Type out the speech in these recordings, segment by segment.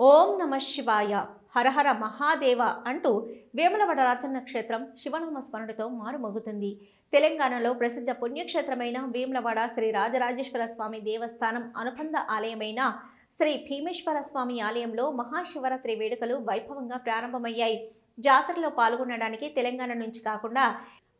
ఓం నమ శివాయ హరహర మహాదేవ అంటూ వేములవాడ రాజన్న క్షేత్రం శివనామ స్మరణతో మారుమోగుతుంది. తెలంగాణలో ప్రసిద్ధ పుణ్యక్షేత్రమైన వేములవాడ శ్రీ రాజరాజేశ్వర స్వామి దేవస్థానం అనుబంధ ఆలయమైన శ్రీ భీమేశ్వర స్వామి ఆలయంలో మహాశివరాత్రి వేడుకలు వైభవంగా ప్రారంభమయ్యాయి. జాతరలో పాల్గొనడానికి తెలంగాణ నుంచి కాకుండా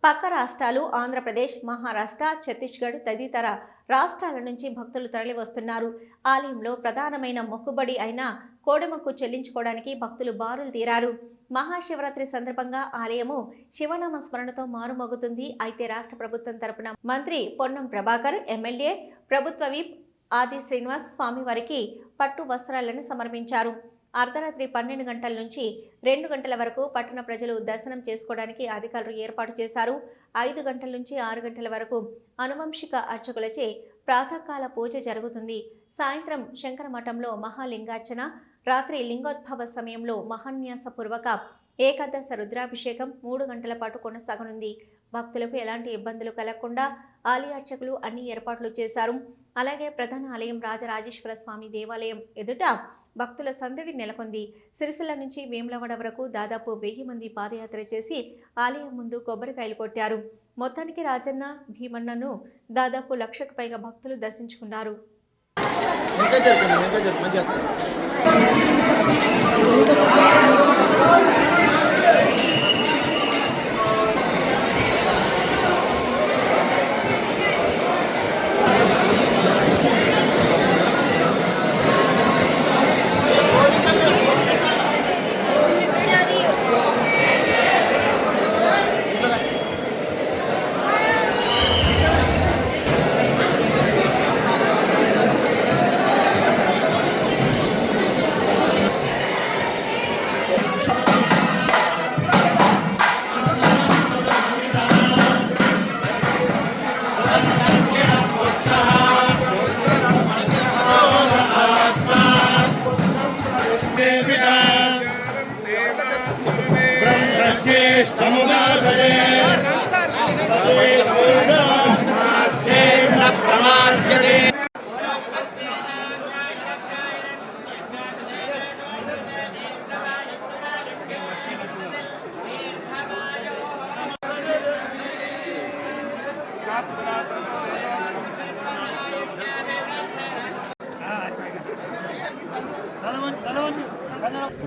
పక్క రాష్ట్రాలు ఆంధ్రప్రదేశ్ మహారాష్ట్ర ఛత్తీస్గఢ్ తదితర రాష్ట్రాల నుంచి భక్తులు తరలివస్తున్నారు. ఆలయంలో ప్రధానమైన మొక్కుబడి అయిన కోడెమొక్కు చెల్లించుకోవడానికి భక్తులు బారులు తీరారు. మహాశివరాత్రి సందర్భంగా ఆలయము శివనామ స్మరణతో మారుమోగుతుంది. అయితే రాష్ట్ర ప్రభుత్వం తరపున మంత్రి పొన్నం ప్రభాకర్ ఎమ్మెల్యే ప్రభుత్వ విప్ ఆది శ్రీనివాస్ స్వామివారికి పట్టు వస్త్రాలను సమర్పించారు. అర్ధరాత్రి పన్నెండు గంటల నుంచి రెండు గంటల వరకు పట్టణ ప్రజలు దర్శనం చేసుకోవడానికి అధికారులు ఏర్పాటు చేశారు. ఐదు గంటల నుంచి ఆరు గంటల వరకు అనువంశిక అర్చకులచే ప్రాతకాల పూజ జరుగుతుంది. సాయంత్రం శంకర మఠంలో మహాలింగార్చన రాత్రి లింగోద్భవ సమయంలో మహాన్యాసపూర్వక ఏకాదశ రుద్రాభిషేకం మూడు గంటల పాటు కొనసాగనుంది. భక్తులకు ఎలాంటి ఇబ్బందులు కలగకుండా ఆలయార్చకులు అన్ని ఏర్పాట్లు చేశారు. అలాగే ప్రధాన ఆలయం రాజరాజేశ్వర స్వామి దేవాలయం ఎదుట భక్తుల సందడి నెలకొంది. సిరిసిల్ల నుంచి వేములవాడ వరకు దాదాపు వెయ్యి మంది పాదయాత్ర చేసి ఆలయం ముందు కొబ్బరికాయలు కొట్టారు. మొత్తానికి రాజన్న భీమన్నను దాదాపు లక్షకు పైగా భక్తులు దర్శించుకున్నారు. Thank you.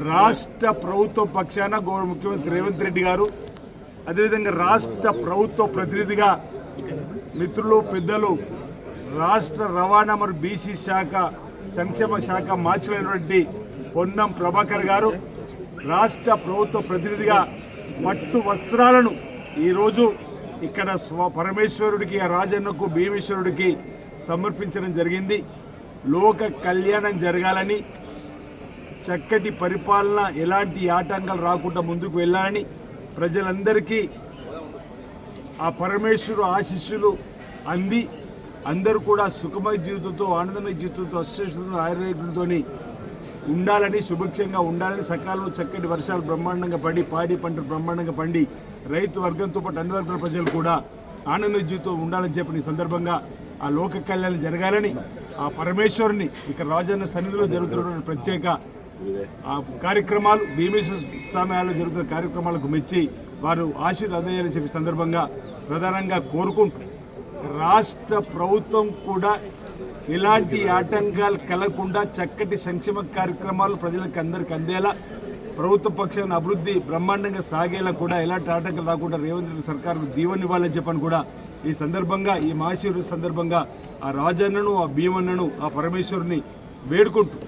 రాష్ట్ర ప్రభుత్వ పక్షాన గౌరవ ముఖ్యమంత్రి రేవంత్ రెడ్డి గారు అదేవిధంగా రాష్ట్ర ప్రభుత్వ ప్రతినిధిగా మిత్రులు పెద్దలు రాష్ట్ర రవాణా మరియు బీసీ శాఖ సంక్షేమ శాఖ మార్చులైనటువంటి పొన్నం ప్రభాకర్ గారు రాష్ట్ర ప్రభుత్వ ప్రతినిధిగా పట్టు వస్త్రాలను ఈరోజు ఇక్కడ స్వ పరమేశ్వరుడికి ఆ రాజన్నకు భీమేశ్వరుడికి సమర్పించడం జరిగింది. లోక కళ్యాణం జరగాలని చక్కటి పరిపాలన ఎలాంటి ఆటంకాలు రాకుండా ముందుకు వెళ్ళాలని ప్రజలందరికీ ఆ పరమేశ్వరు ఆశీస్సులు అంది. అందరూ కూడా సుఖమయ జీవితంతో ఆనందమయ జీవితంతో అశ్వశులు ఆయుర్వేదంతో ఉండాలని సుభిక్షంగా ఉండాలని సకాలంలో చక్కటి వర్షాలు బ్రహ్మాండంగా పడి పాడి పంటలు బ్రహ్మాండంగా పండి రైతు వర్గంతో పాటు అన్ని వర్గాల ప్రజలు కూడా ఆనంద జీవితం ఉండాలని చెప్పిన సందర్భంగా ఆ లోక కళ్యాణం జరగాలని ఆ పరమేశ్వరుని ఇక్కడ రాజన్న సన్నిధిలో జరుగుతున్నటువంటి ప్రత్యేక ఆ కార్యక్రమాలు భీమేశ్వర స్వామి ఆలయంలో జరుగుతున్న కార్యక్రమాలకు మెచ్చి వారు ఆశీర్వాదం అందజేయాలని చెప్పి సందర్భంగా ప్రధానంగా కోరుకుంటూ రాష్ట్ర ప్రభుత్వం కూడా ఇలాంటి ఆటంకాలు కలగకుండా చక్కటి సంక్షేమ కార్యక్రమాలు ప్రజలకు అందరికి అందేలా ప్రభుత్వ పక్షాన్ని అభివృద్ధి బ్రహ్మాండంగా సాగేలా కూడా ఎలాంటి ఆటంకాలు రాకుండా రేవంత్ రెడ్డి సర్కార్కు దీవెనివ్వాలని చెప్పని కూడా ఈ సందర్భంగా ఈ మహాశివరాత్రి సందర్భంగా ఆ రాజన్నను ఆ భీమన్నను ఆ పరమేశ్వరుని వేడుకుంటూ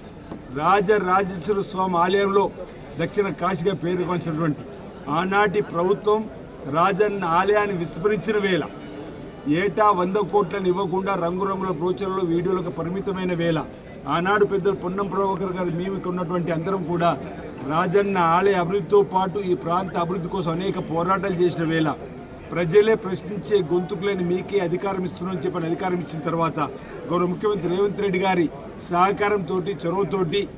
రాజరాజేశ్వర స్వామి ఆలయంలో దక్షిణ కాశీగా పేరుకొంచినటువంటి ఆనాటి ప్రభుత్వం రాజన్న ఆలయాన్ని విస్మరించిన వేళ ఏటా వంద కోట్లను ఇవ్వకుండా రంగురంగుల బ్రోచర్లు వీడియోలకు పరిమితమైన వేళ. ఆనాడు పెద్దలు పొన్నం ప్రభాకర్ గారు మేము ఉన్నటువంటి అందరం కూడా రాజన్న ఆలయ అభివృద్ధితో పాటు ఈ ప్రాంత అభివృద్ధి కోసం అనేక పోరాటాలు చేసిన వేళ. ప్రజలే ప్రశ్నించే గొంతుకులేని మీకే అధికారం ఇస్తున్నామని చెప్పని అధికారం ఇచ్చిన తర్వాత గౌరవ ముఖ్యమంత్రి రేవంత్ రెడ్డి గారి సహకారంతో చొరవతోటి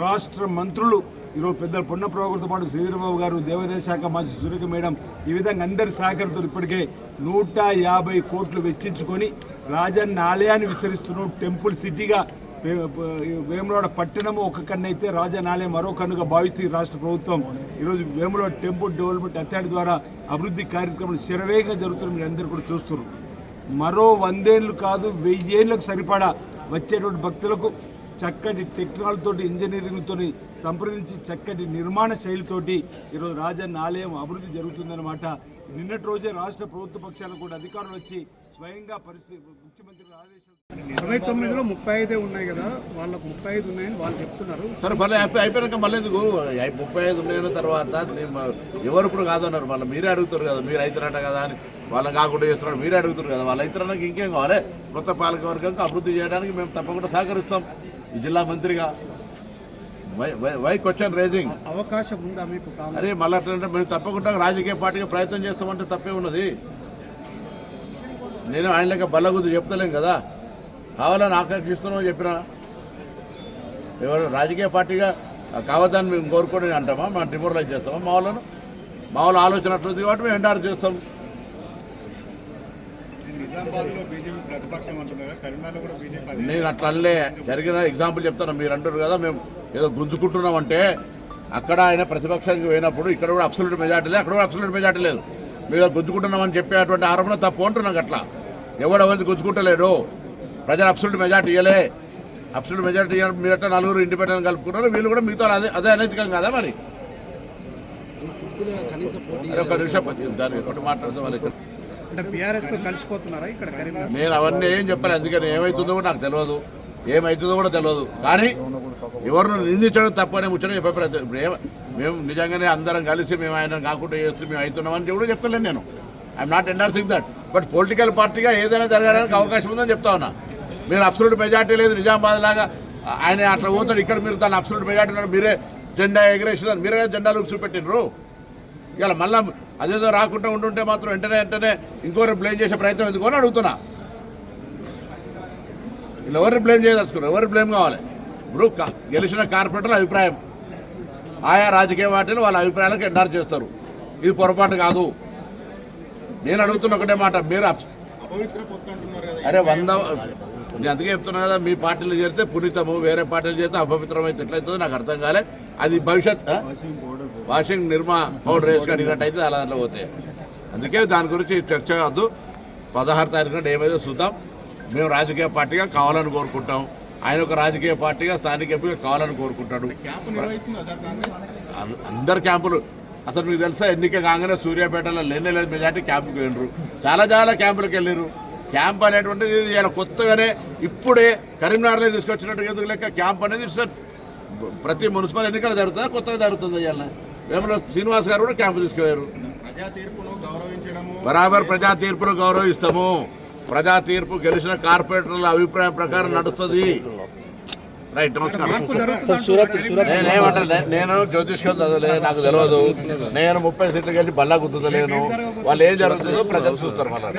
రాష్ట్ర మంత్రులు ఈరోజు పెద్దలు పొన్న పాటు శ్రీధరబాబు గారు దేవాదాయ శాఖ మంత్రి సురేఖ మేడం ఈ విధంగా అందరి సహకారంతో ఇప్పటికే నూట యాభై కోట్లు వెచ్చించుకొని రాజన్న ఆలయాన్ని విస్తరిస్తున్నాం టెంపుల్ సిటీగా వేములవాడ పట్టణము ఒక కన్ను అయితే రాజనాలయం మరో కన్నుగా భావిస్తూ ఈ రాష్ట్ర ప్రభుత్వం ఈరోజు వేములవాడ టెంపుల్ డెవలప్మెంట్ అథారిటీ ద్వారా అభివృద్ధి కార్యక్రమాలు శరవేగంగా జరుగుతున్న మీరు అందరూ కూడా చూస్తున్నారు. మరో వందేళ్ళు కాదు వెయ్యేళ్ళకు సరిపడా వచ్చేటువంటి భక్తులకు చక్కటి టెక్నాలజీతోటి ఇంజనీరింగ్తో సంప్రదించి చక్కటి నిర్మాణ శైలితోటి ఈరోజు రాజన్న ఆలయం అభివృద్ధి జరుగుతుందన్నమాట. నిన్నటి రోజే రాష్ట్ర ప్రభుత్వ పక్షాలకు కూడా అధికారులు వచ్చి స్వయంగా పరిస్థితి ముఖ్యమంత్రి ఆదేశాలు అరవై తొమ్మిదిలో ముప్పై ఐదే ఉన్నాయి కదా వాళ్ళకు ముప్పై ఐదు ఉన్నాయని వాళ్ళు చెప్తున్నారు. సరే మళ్ళీ అయిపోయి అయిపోయాక మళ్ళీ ఎందుకు? ముప్పై ఐదు ఉన్న తర్వాత ఎవరు ఇప్పుడు కాదన్నారు మళ్ళీ మీరే అడుగుతారు కదా మీరు అవుతారట కదా అని. వాళ్ళని కాకుండా చేస్తున్నారు మీరే అడుగుతారు కదా వాళ్ళు అవుతారనకి ఇంకేం కావాలి? కొత్త పాలక వర్గంకి అభివృద్ధి చేయడానికి మేము తప్పకుండా సహకరిస్తాం. జిల్లా మంత్రిగా. వై క్వశ్చన్ రేజింగ్ అవకాశం ఉందా మీకు అరే మళ్ళీ అట్లంటే మేము తప్పకుండా రాజకీయ పార్టీగా ప్రయత్నం చేస్తామంటే తప్పే ఉన్నది. నేను ఆయన లెక్క బల్లగుద్దు చెప్తలేం కదా. కావాలని ఆకర్షిస్తున్నాం చెప్పినా. ఎవరు రాజకీయ పార్టీగా కావద్దని మేము కోరుకొని అంటామా? మనం డిమోరలైజ్ చేస్తామా? మా వాళ్ళను మా వాళ్ళ ఆలోచన అట్లుంది కాబట్టి మేము ఎండార్ చేస్తాం. నేను అట్లనే జరిగిన ఎగ్జాంపుల్ చెప్తాను మీరు అంటారు కదా మేము ఏదో గుంజుకుంటున్నామంటే అక్కడ ఆయన ప్రతిపక్షానికి పోయినప్పుడు ఇక్కడ కూడా అబ్సల్యూట్ మెజార్టీ లేదు అక్కడ కూడా అబ్సల్యూట్ మెజార్టీ లేదు మేము ఏదో గుంజుకుంటున్నామని చెప్పేటువంటి ఆరోపణ తప్పు అంటున్నాం అట్లా ఎవడు ఎవరిది గుంజుకుంటలేడు ప్రజలు అబ్సల్యూట్ మెజార్టీ ఇవ్వలే అబ్సల్యూట్ మెజార్టీ మీరు అట్లా నలుగురు ఇండిపెండెంట్ కలుపుకున్నారు వీళ్ళు కూడా మిగతా అదే అదే అనైతికం కదా మరి ఒక నిమిషం దాని ఒకటి మాట్లాడదాం మరి అంటే బీఆర్ఎస్తో కలిసిపోతున్నారా ఇక్కడ నేను అవన్నీ ఏం చెప్పాలి అందుకని ఏమవుతుందో కూడా నాకు తెలియదు. ఏమవుతుందో కూడా తెలియదు. కానీ ఎవరిని నిందించడం తప్పనే ముచ్చడం చెప్పే ప్రయత్నం మేము నిజంగానే అందరం కలిసి మేము ఆయన కాకుండా చేస్తూ మేము అవుతున్నామని కూడా చెప్తలేను నేను. I'm not endorsing that but political పార్టీగా ఏదైనా జరగడానికి అవకాశం ఉందని చెప్తా ఉన్నా. మీరు అబ్సల్యూట్ మెజార్టీ లేదు నిజామాబాద్ లాగా ఆయన అట్లా పోతాడు ఇక్కడ మీరు దాన్ని అబ్సల్యూట్ మెజార్టీ ఉన్నాడు మీరే జెండా ఎగరేసిన మీరే జెండాలు చూపెట్టినరు ఇవాళ మళ్ళా అదేదో రాకుండా ఉంటుంటే మాత్రం వెంటనే వెంటనే ఇంకోరు బ్లేమ్ చేసే ప్రయత్నం ఎందుకు అని అడుగుతున్నా. వీళ్ళు ఎవరిని బ్లేమ్ చేయదలుచుకున్నారు? ఎవరిని బ్లేమ్ కావాలి? ఇప్పుడు గెలిచిన కార్పొరేటర్ల అభిప్రాయం. ఆయా రాజకీయ పార్టీలు వాళ్ళ అభిప్రాయాలకు ఎండార్ చేస్తారు. ఇది పొరపాటు కాదు. నేను అడుగుతున్న ఒకటే మాట మీరు అరే వంద నేను అందుకే చెప్తున్నా కదా మీ పార్టీలు చేరితే పునీతము వేరే పార్టీలు చేస్తే అపవిత్రం అయితే ఎట్లయితుందో నాకు అర్థం కాలే. అది భవిష్యత్? వాషింగ్ నిర్మా పౌడర్ వేసుకున్నట్టయితే అలా దాంట్లో పోతాయి. అందుకే దాని గురించి చర్చ వద్దు పదహారు తారీఖు నాడు ఏమైతే చూద్దాం. మేము రాజకీయ పార్టీగా కావాలని కోరుకుంటాం. ఆయన ఒక రాజకీయ పార్టీగా స్థానిక ఎంపీగా కావాలని కోరుకుంటాడు. అందరు క్యాంపులు. అసలు మీకు తెలుసా ఎన్నిక కాగానే సూర్యాపేటలో లేనే లేదు మెజార్టీ క్యాంపుకి వెళ్ళరు చాలా చాలా క్యాంపులకు వెళ్ళారు క్యాంప్ అనేటువంటిది ఇలా కొత్తగానే ఇప్పుడే కరీంనగర్లో తీసుకొచ్చినట్టు ఎందుకు లెక్క? క్యాంప్ అనేది ఇట్స్ ప్రతి మున్సిపల్ ఎన్నికలు జరుగుతుందా? కొత్తగా జరుగుతుంది ఇవాళ? వేమలో శ్రీనివాస్ గారు కూడా క్యాంపు తీసుకుపోయారు. ప్రజా తీర్పును గౌరవించడము. బరాబర్ ప్రజా తీర్పును గౌరవిస్తాము. ప్రజా తీర్పు గెలిచిన కార్పొరేటర్ల అభిప్రాయం ప్రకారం నడుస్తుంది. రైట్ నమస్కారం. నేనేమంటా నేను జ్యోతిష్కం చదవలే నాకు తెలియదు. నేను ముప్పై సీట్లు కలిసి బల్లా గుర్తులేను వాళ్ళు ఏం జరుగుతుందో ప్రజలు చూస్తారు మళ్ళీ.